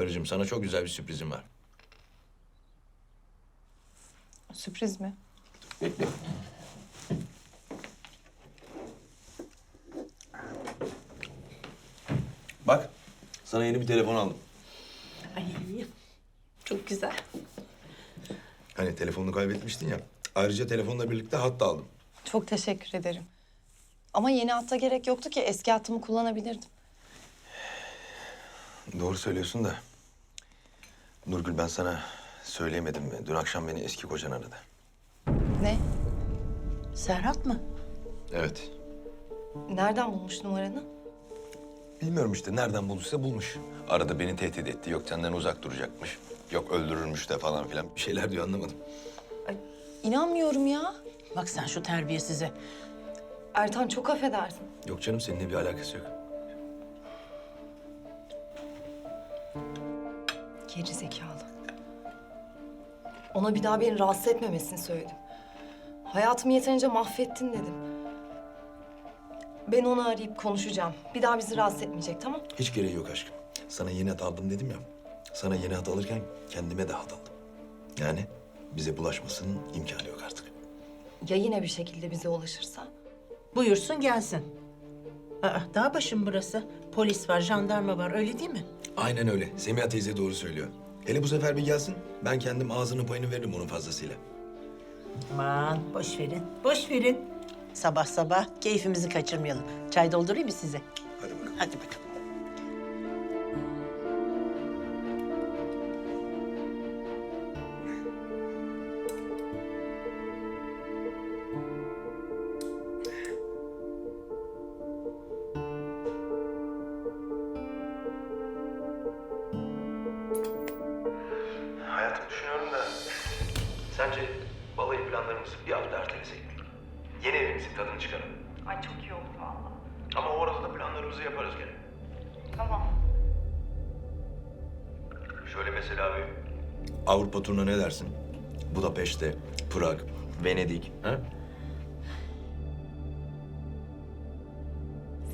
Karıcığım sana çok güzel bir sürprizim var. Sürpriz mi? Bak sana yeni bir telefon aldım. Ay çok güzel. Hani telefonunu kaybetmiştin ya. Ayrıca telefonla birlikte hat da aldım. Çok teşekkür ederim. Ama yeni hatta gerek yoktu ki eski hattımı kullanabilirdim. Doğru söylüyorsun da. Nurgül ben sana söyleyemedim mi? Dün akşam beni eski kocan aradı. Ne? Serhat mı? Evet. Nereden bulmuş numaranı? Bilmiyorum işte nereden bulduysa bulmuş. Arada beni tehdit etti. Yok senden uzak duracakmış. Yok öldürürmüş de falan filan. Bir şeyler diyor anlamadım. Ay, inanmıyorum ya. Bak sen şu terbiyesize. Ertan çok affedersin. Yok canım seninle bir alakası yok. Geri zekalı. Ona bir daha beni rahatsız etmemesini söyledim. Hayatımı yeterince mahvettin dedim. Ben onu arayıp konuşacağım. Bir daha bizi rahatsız etmeyecek tamam? Hiç gereği yok aşkım. Sana yeni hat aldım dedim ya. Sana yeni hat alırken kendime de hat aldım. Yani bize bulaşmasının imkanı yok artık. Ya yine bir şekilde bize ulaşırsa? Buyursun gelsin. Aa, dağ başım burası. Polis var, jandarma var öyle değil mi? Aynen öyle. Semiha teyze doğru söylüyor. Hele bu sefer bir gelsin. Ben kendim ağzının payını veririm onun fazlasıyla. Aman boş verin, boş verin. Sabah sabah keyfimizi kaçırmayalım. Çay doldurayım mı size? Hadi bakalım. Hadi bakalım. Planlarımızı bir hafta ertelesek mi? Yeni evimizin tadını çıkaralım. Ay çok iyi oldu valla. Ama o arada da planlarımızı yaparız gene. Tamam. Şöyle mesela bir... Avrupa turuna ne dersin? Budapeşte, Prag, Venedik. Ha?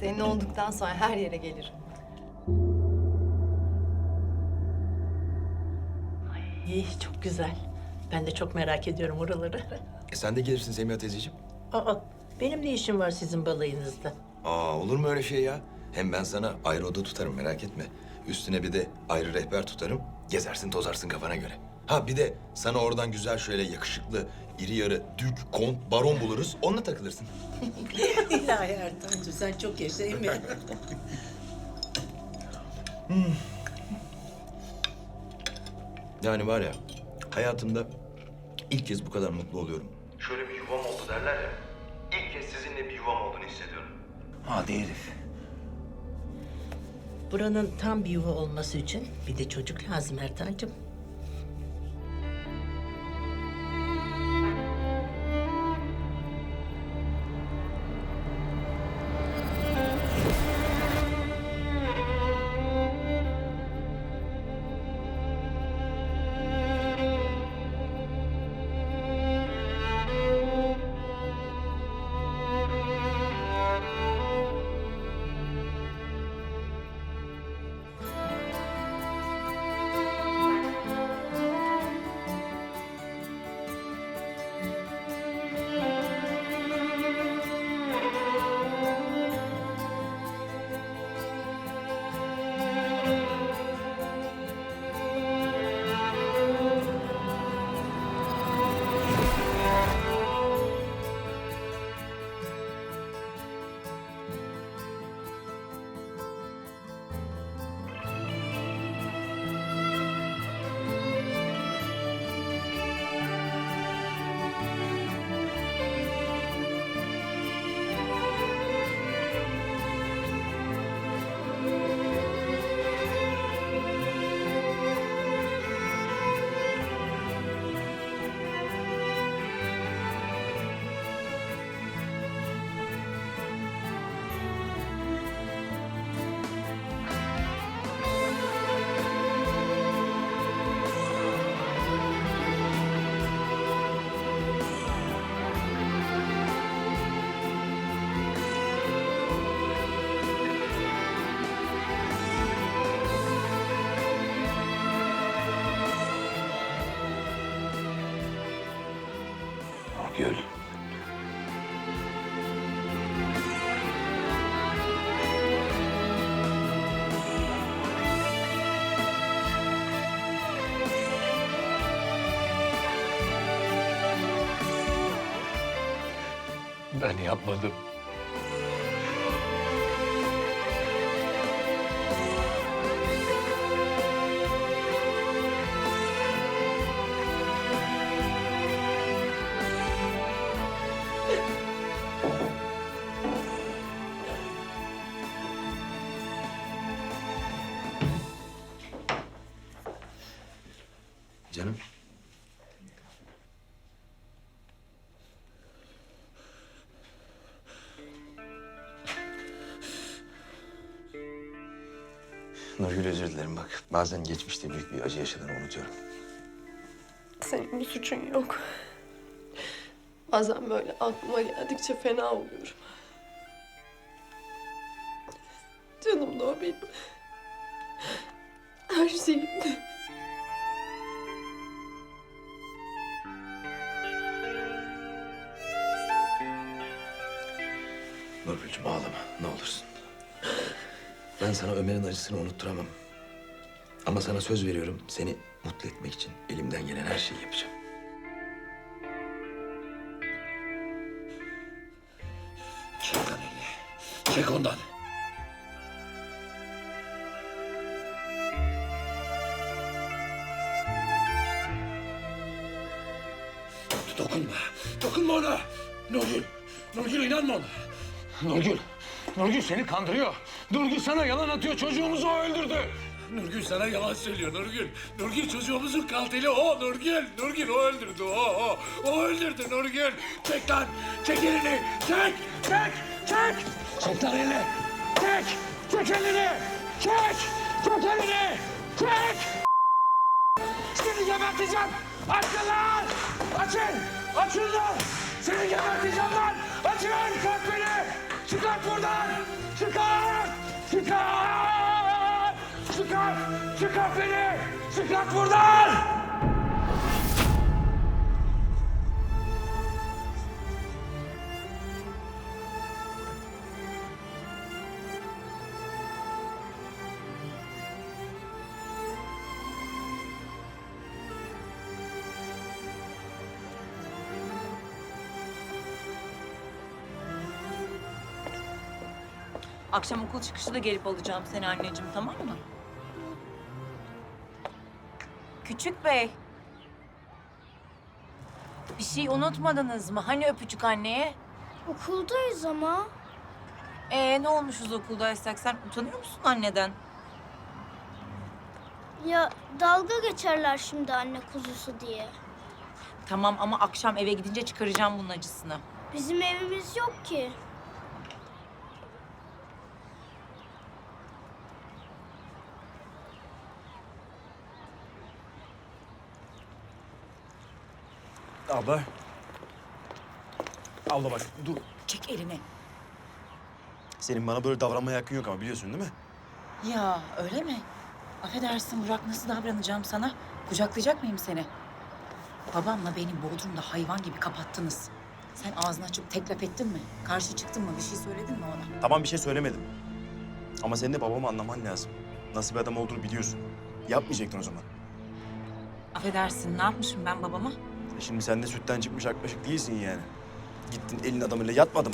Senin olduktan sonra her yere gelirim. İyi, çok güzel. Ben de çok merak ediyorum oraları. E sen de gelirsin Semiha teyzeciğim. Aa, benim ne işim var sizin balayınızda? Aa olur mu öyle şey ya? Hem ben sana ayrı oda tutarım merak etme. Üstüne bir de ayrı rehber tutarım. Gezersin tozarsın kafana göre. Ha bir de sana oradan güzel şöyle yakışıklı, iri yarı dük, kont, baron buluruz. Onunla takılırsın. İlahi Ertan'cığım sen çok yaşa değil mi? Yani var ya hayatımda ilk kez bu kadar mutlu oluyorum. Şöyle bir yuvam oldu derler ya. İlk kez sizinle bir yuvam olduğunu hissediyorum. Hadi herif. Buranın tam bir yuva olması için bir de çocuk lazım Ertan'cığım. Gül. Ben yapmadım. Bazen geçmişte büyük bir acı yaşadığını unutuyorum. Senin bir suçun yok. Bazen böyle aklıma geldikçe fena oluyorum. Canım da o benim. Her şeyimdi. Nurgül'cüm ağlama ne olursun. Ben sana Ömer'in acısını unutturamam. Ama sana söz veriyorum seni mutlu etmek için elimden gelen her şeyi yapacağım. Çek lan. Çek ondan. Dokunma. Dokunma ona. Nurgül. Nurgül inanma ona. Nurgül. Nurgül seni kandırıyor. Nurgül sana yalan atıyor. Çocuğumuzu o öldürdü. Nurgül sana yalan söylüyor Nurgül. Nurgül çocuğumuzun katili o Nurgül. Nurgül o öldürdü o o. O öldürdü Nurgül. Çek lan. Çek elini. Çek. Çek. Çek. Çek lan elini. Çek. Çek elini. Çek. Çek elini. Çek. Seni geberteceğim. Açın lan. Açın. Açın lan. Seni geberteceğim lan. Açın. Kalk beni. Çıkart buradan. Çıkart. Çıkart. Çıkart. Beni. Çıkart buradan. Akşam okul çıkışı da gelip alacağım seni anneciğim tamam mı? Küçük bey. Bir şey unutmadınız mı? Hani öpücük anneye? Okuldayız ama. Ee ne olmuşuz okuldaysak sen utanıyor musun anneden? Ya dalga geçerler şimdi anne kuzusu diye. Tamam ama akşam eve gidince çıkaracağım bunun acısını. Bizim evimiz yok ki. Abla. Abla bak dur. Çek elini. Senin bana böyle davranmaya hakkın yok ama biliyorsun değil mi? Ya öyle mi? Affedersin Burak nasıl davranacağım sana? Kucaklayacak mıyım seni? Babamla beni Bodrum'da hayvan gibi kapattınız. Sen ağzını açıp tek laf ettin mi? Karşı çıktın mı? Bir şey söyledin mi ona? Tamam bir şey söylemedim. Ama senin de babamı anlaman lazım. Nasıl bir adam olduğunu biliyorsun. Yapmayacaktın o zaman. Affedersin ne yapmışım ben babama? E Şimdi sen de sütten çıkmış akbaşık değilsin yani. Gittin elin adamıyla yatmadım.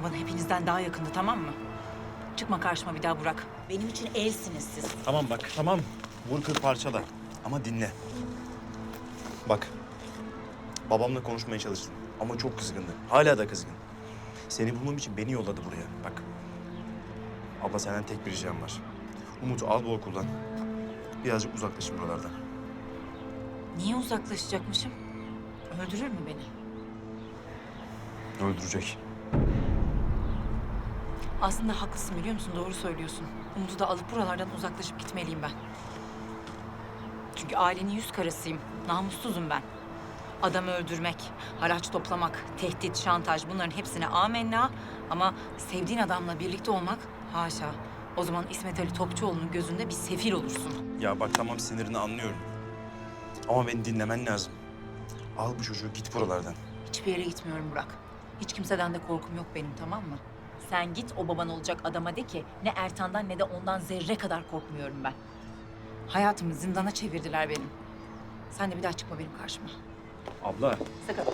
O bana hepinizden daha yakındı tamam mı? Çıkma karşıma bir daha Burak. Benim için elsiniz siz. Tamam bak. Tamam. Vur kır parçala. Ama dinle. Bak. Babamla konuşmaya çalıştım. Ama çok kızgındı. Hala da kızgın. Seni bulmam için beni yolladı buraya. Bak. Abla senden tek bir ricam var. Umut'u al bu okuldan. Birazcık uzaklaşın buralardan. Niye uzaklaşacakmışım? Öldürür mü beni? Öldürecek. Aslında haklısın biliyor musun? Doğru söylüyorsun. Umut'u da alıp buralardan uzaklaşıp gitmeliyim ben. Çünkü ailenin yüz karasıyım. Namussuzum ben. Adam öldürmek, haraç toplamak, tehdit, şantaj bunların hepsine amenna. Ama sevdiğin adamla birlikte olmak haşa. O zaman İsmet Ali Topçuoğlu'nun gözünde bir sefil olursun. Ya bak tamam sinirini anlıyorum. Ama beni dinlemen lazım. Al bu çocuğu git buralardan. Hiçbir yere gitmiyorum Burak. Hiç kimseden de korkum yok benim tamam mı? Sen git o baban olacak adama de ki ne Ertan'dan ne de ondan zerre kadar korkmuyorum ben. Hayatımı zindana çevirdiler benim. Sen de bir daha çıkma benim karşıma. Abla Sakın.